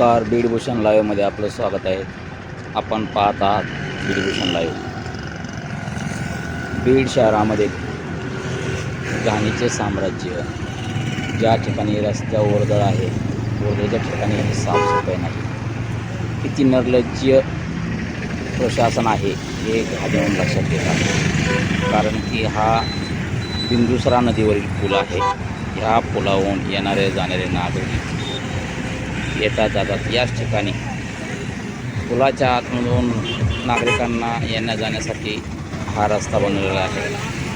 नमस्कार बीडभूषण लाईव्हमध्ये आपलं स्वागत आहे. आपण पाहत आहात बीडभूषण लाईव्ह. बीड शहरामध्ये घाणीचे साम्राज्य ज्या ठिकाणी रस्त्यावर वर्दळ आहे वर्दळीच्या ठिकाणी साफसफाई नाही. किती निर्लज्य प्रशासन आहे हे घालवून लक्षात येत आहे. कारण की हा बिंदुसरा नदीवरील पूल आहे. ह्या पुलावरून येणारे जाणारे नागरिक येतात जातात. याच ठिकाणी पुलाच्या आतमधून नागरिकांना येण्या जाण्यासाठी हा रस्ता बनवलेला आहे.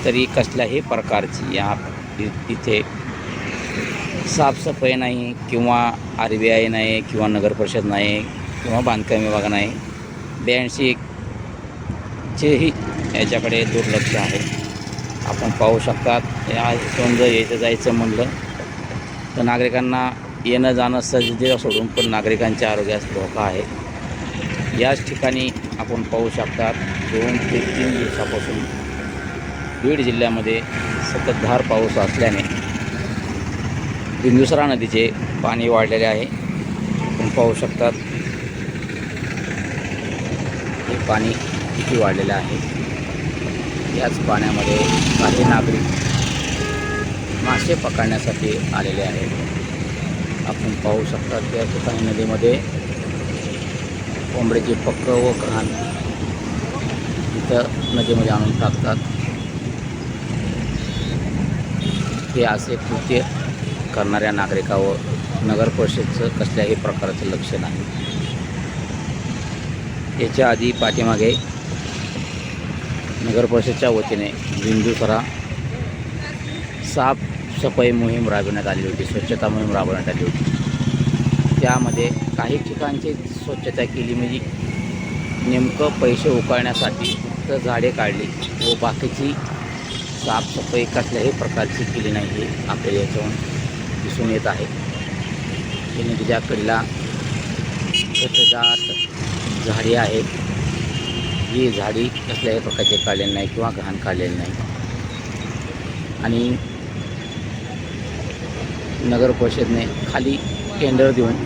तरी कसल्याही प्रकारची या इ- इथे साफसफाई नाही किंवा आर बी आय नाही किंवा नगर परिषद नाही किंवा बांधकाम विभाग नाही. ब्याऐंशी चेही याच्याकडे दुर्लक्ष आहे. आपण पाहू शकतात या इथून जर यायचं जायचं म्हणलं तर नागरिकांना येणं जाणं सहजतेला सोडून पण नागरिकांच्या आरोग्यास धोका आहे. याच ठिकाणी आपण पाहू शकतात दोन ते तीन दिवसापासून बीड जिल्ह्यामध्ये सततधार पाऊस असल्याने बिंदुसरा नदीचे पाणी वाढलेले आहे. आपण पाहू शकतात हे पाणी किती वाढलेलं आहे. याच पाण्यामध्ये काही नागरिक मासे पकडण्यासाठी आलेले आहेत. आपण पाहू शकता की या ठिकाणी नदीमध्ये कोंबडीचे पक्क व घाण इथं नदीमध्ये आणून टाकतात. हे असे कृत्य करणाऱ्या नागरिकावर नगर परिषदचं कसल्याही प्रकारचं लक्ष नाही. याच्या आधी पाठीमागे नगर परिषदच्या वतीने बिंदुसरा सफाई मोहीम राबवण्यात आली होती स्वच्छता मोहीम राबवण्यात आली होती. त्यामध्ये काही ठिकाणची स्वच्छता केली म्हणजे नेमकं पैसे उकळण्यासाठी फक्त झाडे काढली व बाकीची साफसफाई कसल्याही प्रकारची केली नाही हे आपल्याला याच्यावर दिसून येत आहे. ही नदीच्या कडला घटदाट आहेत. ही झाडी कसल्याही प्रकारचे काढलेली नाही किंवा घाण काढलेली नाही. आणि नगर परिषदने खाली टेंडर देऊन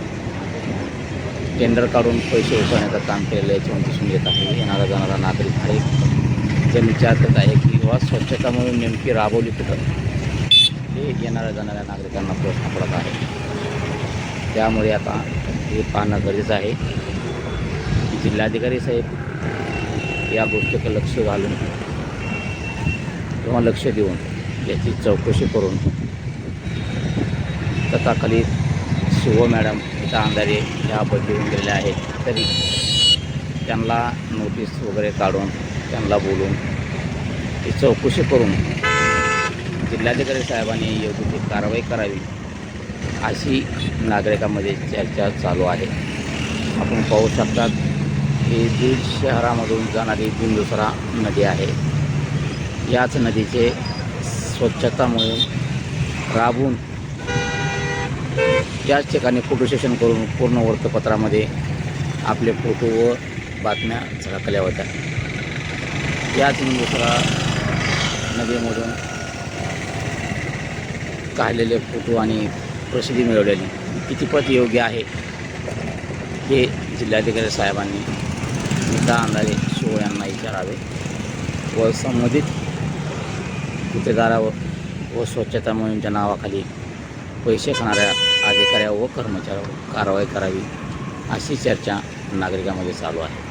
टेंडर काढून पैसे उचलण्याचं काम केलेलं याच्यावरून दिसून येत आहे. येणारा जाणारा नागरिक हा एक जण करत आहे की बाबा स्वच्छता म्हणून नेमकी राबवली कुठं? हे येणाऱ्या जाणाऱ्या नागरिकांना प्रश्न पडत आहे. त्यामुळे आता हे पाहणं गरजेचं आहे जिल्हाधिकारी साहेब या गोष्टीकडे लक्ष घालून किंवा लक्ष देऊन याची चौकशी करून तथाखाली सुहो मॅडम इथं अंधारे ह्या बदली होऊन गेलेल्या आहेत. तरी त्यांना नोटीस वगैरे काढून त्यांना बोलून ती चौकशी करून जिल्हाधिकारी साहेबांनी योग्य ती कारवाई करावी अशी नागरिकांमध्ये चर्चा चालू आहे. आपण पाहू शकतात ही बीड शहरामधून जाणारी बिंदुसरा नदी आहे. याच नदीचे स्वच्छता म्हणून राबवून त्याच ठिकाणी फोटो सेशन करून पूर्ण वृत्तपत्रामध्ये आपले फोटो व बातम्या झळकल्या होत्या. याच दुसरा नदीमधून काढलेले फोटो आणि प्रसिद्धी मिळवलेली कितीपत योग्य आहे हे जिल्हाधिकारी साहेबांनी मुद्दा अंधारे शिव यांना विचारावे व संबंधित गुत्तेदारावर व स्वच्छता मोहीमच्या नावाखाली पैसे खाणाऱ्या अधिकाऱ्या व कर्मचाऱ्यावर कारवाई करावी अशी चर्चा नागरिकांमध्ये चालू आहे.